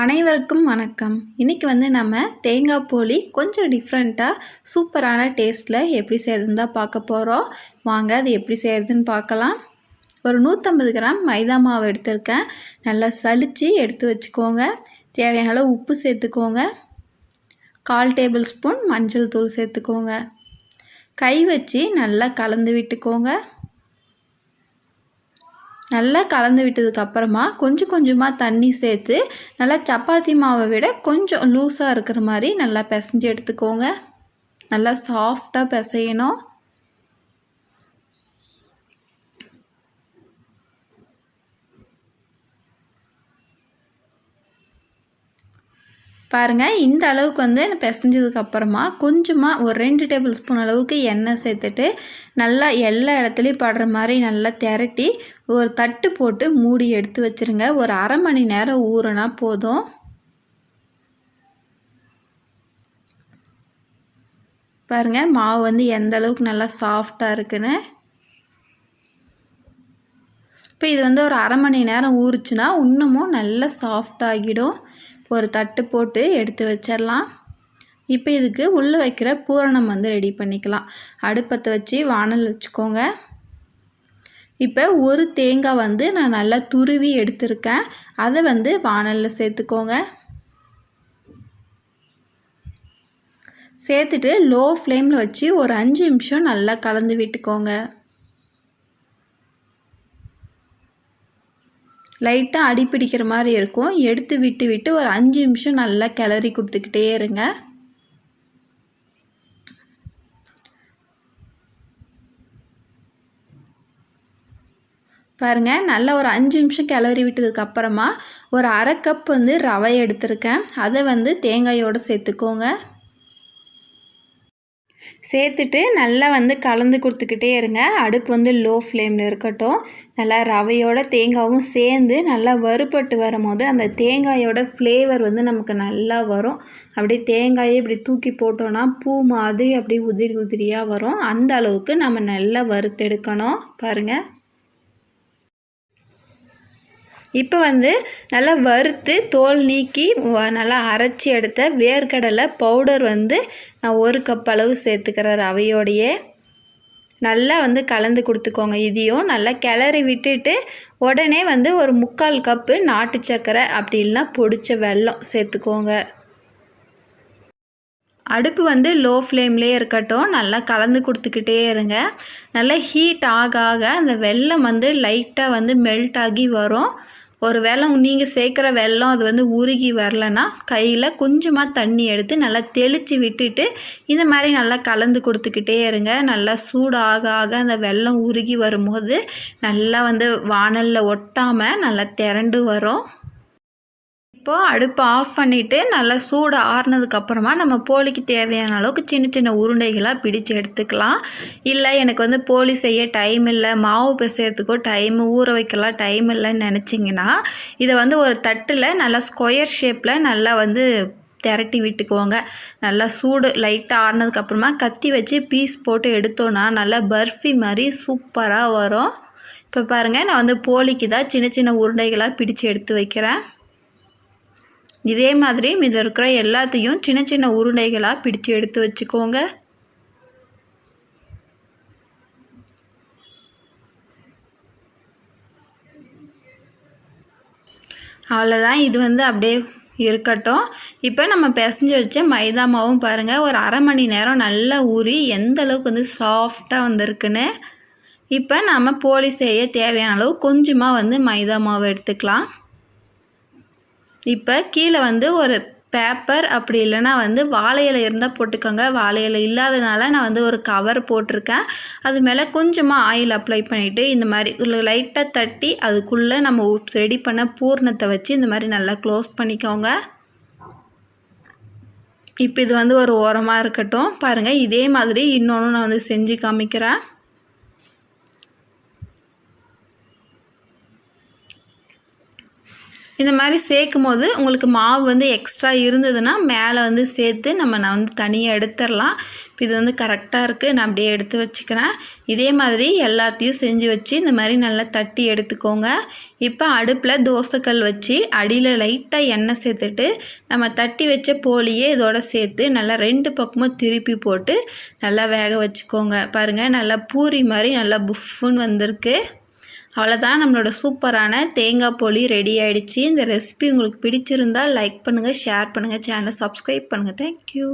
அனைவருக்கும் வணக்கம். இன்றைக்கி வந்து நம்ம தேங்காய் போலி கொஞ்சம் டிஃப்ரெண்ட்டாக சூப்பரான டேஸ்ட்டில் எப்படி செய்கிறதுன்னு தான் பார்க்க போகிறோம் வாங்க அது எப்படி செய்கிறதுன்னு பார்க்கலாம். ஒரு நூற்றம்பது கிராம் மைதா மாவு எடுத்திருக்கேன். நல்லா சலித்து எடுத்து வச்சுக்கோங்க. தேவையான அளவு உப்பு சேர்த்துக்கோங்க. கால் டேபிள் ஸ்பூன் மஞ்சள் தூள் சேர்த்துக்கோங்க. கை வச்சு நல்லா கலந்து விட்டுக்கோங்க. நல்லா கலந்து விட்டதுக்கப்புறமா கொஞ்சம் கொஞ்சமாக தண்ணி சேர்த்து நல்லா சப்பாத்தி மாவை விட கொஞ்சம் லூஸாக இருக்கிற மாதிரி நல்லா பிசைஞ்சு எடுத்துக்கோங்க. நல்லா சாஃப்டாக பிசையணும். பாருங்கள் இந்த அளவுக்கு வந்து பிசைஞ்சதுக்கப்புறமா கொஞ்சமாக ஒரு ரெண்டு டேபிள் ஸ்பூன் அளவுக்கு எண்ணெய் சேர்த்துட்டு நல்லா எல்லா இடத்துலையும் படுற மாதிரி நல்லா திரட்டி ஒரு தட்டு போட்டு மூடி எடுத்து வச்சுருங்க. ஒரு அரை மணி நேரம் ஊறினா போதும். பாருங்கள் மாவு வந்து எந்த அளவுக்கு நல்லா சாஃப்டாக இருக்குன்னு. இப்போ இது வந்து ஒரு அரை மணி நேரம் ஊறுச்சுன்னா இன்னமும் நல்லா சாஃப்டாகிடும் ஒரு தட்டு போட்டு எடுத்து வச்சிடலாம் இப்போ இதுக்கு உள்ளே வைக்கிற பூரணம் வந்து ரெடி பண்ணிக்கலாம். அடுப்பத்தை வச்சு வானல் வச்சுக்கோங்க. இப்போ ஒரு தேங்காய் வந்து நான் நல்லா துருவி எடுத்திருக்கேன். அதை வந்து வானலில் சேர்த்துக்கோங்க. சேர்த்துட்டு லோ ஃப்ளேமில் வச்சு ஒரு அஞ்சு நிமிஷம் நல்லா கலந்து விட்டுக்கோங்க. லைட்டாக அடி பிடிக்கிற மாதிரி இருக்கும். எடுத்து விட்டு விட்டு ஒரு அஞ்சு நிமிஷம் நல்லா கிளறி கொடுத்துக்கிட்டே இருங்க. பாருங்கள் நல்லா ஒரு அஞ்சு நிமிஷம் கிளறி விட்டதுக்கப்புறமா ஒரு அரை கப் வந்து ரவை எடுத்திருக்கேன். அதை வந்து தேங்காயோடு சேர்த்துக்கோங்க. சேர்த்துட்டு நல்லா வந்து கலந்து கொடுத்துக்கிட்டே இருங்க. அடுப்பு வந்து லோ ஃப்ளேமில் இருக்கட்டும். நல்லா ரவையோட தேங்காயும் சேர்ந்து நல்லா வறுபட்டு வரும்போது அந்த தேங்காயோட ஃப்ளேவர் வந்து நமக்கு நல்லா வரும். அப்படியே தேங்காயை இப்படி தூக்கி போட்டோன்னா பூ மாதிரி அப்படியே உதிரி உதிரியாக வரும். அந்த அளவுக்கு நம்ம நல்லா வறுத்தெடுக்கணும். பாருங்கள் இப்போ வந்து நல்லா வறுத்து தோல் நீக்கி நல்லா அரைச்சி எடுத்த வேர்க்கடலை பவுடர் வந்து நான் ஒரு கப் அளவு சேர்த்துக்கிறேன் ரவையோடையே நல்லா வந்து கலந்து கொடுத்துக்கோங்க. இதையும் நல்லா கிளறி விட்டுட்டு உடனே வந்து ஒரு முக்கால் கப்பு நாட்டு சர்க்கரை அப்படி இல்லைனா பொடிச்ச வெல்லம் சேர்த்துக்கோங்க. அடுப்பு வந்து லோ ஃப்ளேம்லேயே இருக்கட்டும். நல்லா கலந்து கொடுத்துக்கிட்டே இருங்க. நல்லா ஹீட் ஆக ஆக அந்த வெல்லம் வந்து லைட்டாக வந்து மெல்ட் ஆகி வரும். ஒரு வேளை நீங்கள் சேர்க்குற வெள்ளம் அது வந்து உருகி வரலன்னா கையில் கொஞ்சமாக தண்ணி எடுத்து நல்லா தெளித்து விட்டுட்டு இந்த மாதிரி நல்லா கலந்து கொடுத்துக்கிட்டே இருங்க. நல்லா சூடாக ஆக அந்த வெள்ளம் உருகி வரும்போது நல்லா வந்து வானலில் ஒட்டாமல் நல்லா திரண்டு வரும். இப்போது அடுப்பை ஆஃப் பண்ணிவிட்டு நல்லா சூடு ஆறுனதுக்கப்புறமா நம்ம போலிக்கு தேவையான அளவுக்கு சின்ன சின்ன உருண்டைகளாக பிடிச்சு எடுத்துக்கலாம். இல்லை எனக்கு வந்து போலி செய்ய டைம் இல்லை மாவு பிசையறதுக்கோ டைம் ஊற வைக்கலாம் டைம் இல்லைன்னு நினச்சிங்கன்னா இதை வந்து ஒரு தட்டில் நல்லா ஸ்கொயர் ஷேப்பில் நல்லா வந்து திரட்டி விட்டுக்குவோங்க நல்லா சூடு லைட்டாக ஆறுனதுக்கப்புறமா கத்தி வச்சு பீஸ் போட்டு எடுத்தோன்னா நல்லா பர்ஃபி மாதிரி சூப்பராக வரும். இப்போ பாருங்கள் நான் வந்து போலிக்கு தான் சின்ன சின்ன உருண்டைகளாக பிடிச்சு எடுத்து வைக்கிறேன். இதே மாதிரி இது இருக்கிற எல்லாத்தையும் சின்ன சின்ன உருண்டைகளாக பிடிச்சு எடுத்து வச்சுக்கோங்க. அவ்வளோதான் இது வந்து அப்படியே இருக்கட்டும். இப்போ நம்ம பிசைஞ்சு வச்ச மைதா மாவும் பாருங்கள் ஒரு அரை மணி நேரம் நல்லா ஊறி எந்த அளவுக்கு வந்து சாஃப்டாக வந்திருக்குன்னு. இப்போ நம்ம போலி செய்ய தேவையான அளவு கொஞ்சமாக வந்து மைதா மாவு எடுத்துக்கலாம். இப்போ கீழே வந்து ஒரு பேப்பர் அப்படி இல்லைனா வந்து வாழை இலை இருந்தால் போட்டுக்கோங்க. வாழை இலை இல்லாதனால நான் வந்து ஒரு கவர் போட்டிருக்கேன். அது மேலே கொஞ்சமாக ஆயில் அப்ளை பண்ணிவிட்டு இந்த மாதிரி லைட்டாக தட்டி அதுக்குள்ளே நம்ம ரெடி பண்ண பூர்ணத்தை வச்சு இந்த மாதிரி நல்லா க்ளோஸ் பண்ணிக்கோங்க. இப்போ இது வந்து ஒரு ஓரமாக இருக்கட்டும். பாருங்கள் இதே மாதிரி இன்னொன்று நான் வந்து செஞ்சு காமிக்கிறேன். இந்த மாதிரி சேர்க்கும் போது உங்களுக்கு மாவு வந்து எக்ஸ்ட்ரா இருந்ததுன்னா மேலே வந்து சேர்த்து நம்ம நான் வந்து தனியாக எடுத்துடலாம். இப்போ இது வந்து கரெக்டாக இருக்குது நான் அப்படியே எடுத்து வச்சுக்கிறேன். இதே மாதிரி எல்லாத்தையும் செஞ்சு வச்சு இந்த மாதிரி நல்லா தட்டி எடுத்துக்கோங்க. இப்போ அடுப்பில் தோசைக்கல் வச்சு அடியில் லைட்டாக எண்ணெய் சேர்த்துட்டு நம்ம தட்டி வச்ச போலியே இதோட சேர்த்து நல்லா ரெண்டு பக்கமும் திருப்பி போட்டு நல்லா வேக வச்சுக்கோங்க. பாருங்கள் நல்லா பூரி மாதிரி நல்லா புஃப்னு வந்திருக்கு. அவ்வளோதான் நம்மளோட சூப்பரான தேங்காய் பொலி ரெடி ஆகிடுச்சி இந்த ரெசிபி உங்களுக்கு பிடிச்சிருந்தால் லைக் பண்ணுங்கள் ஷேர் பண்ணுங்கள் சேனலை சப்ஸ்கிரைப் பண்ணுங்கள் தேங்க்யூ